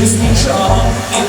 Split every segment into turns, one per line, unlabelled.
is the charm.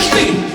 Stay.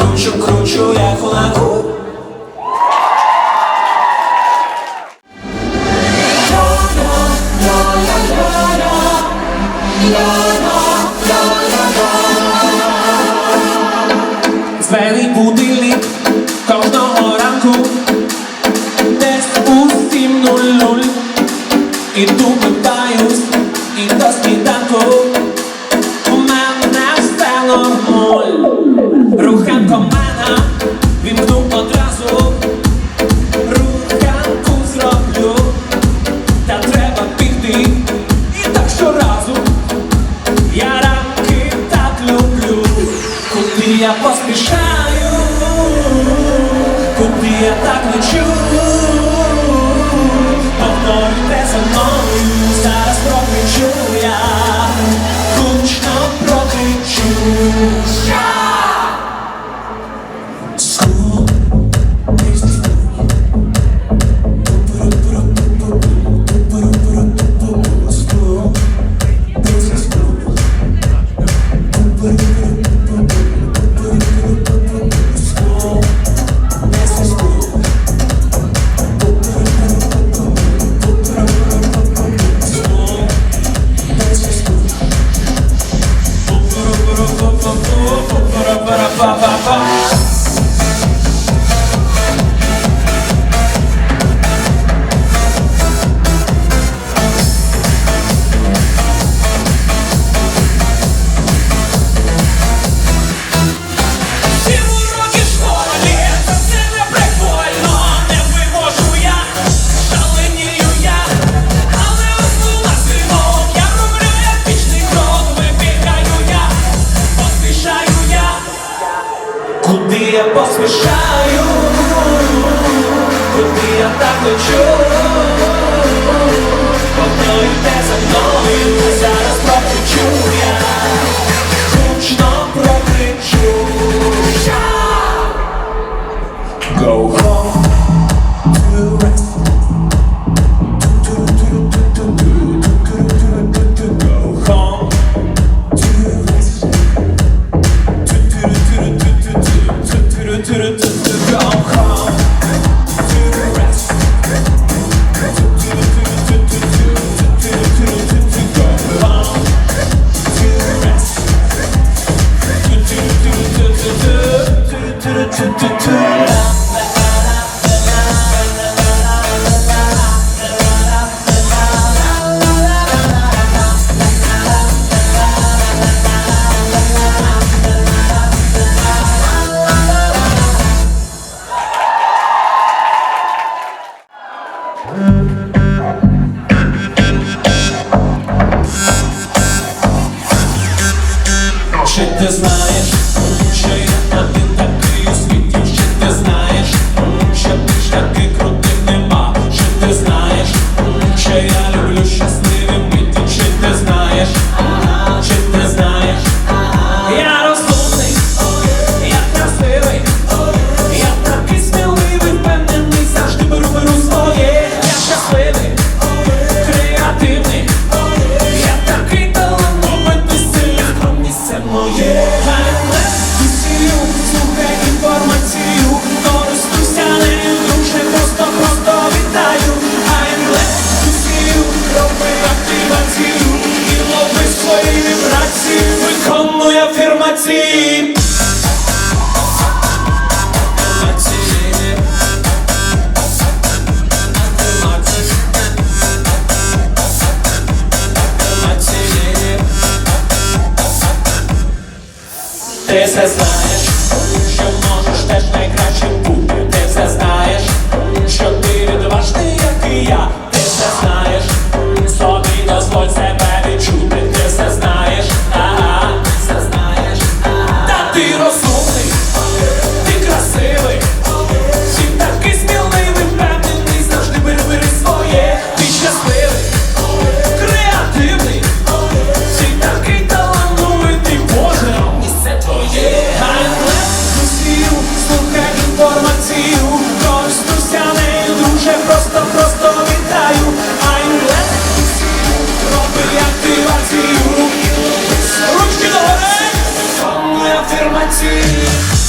кручу, кручу, як у лаку. Звери будильник кожного ранку, десь у сім куди я так не чув, лечу, повторюйте за мною, зараз прокричу я, гучно прокричу. я поспішаю, куди я так лечу Thank you. This is
life. see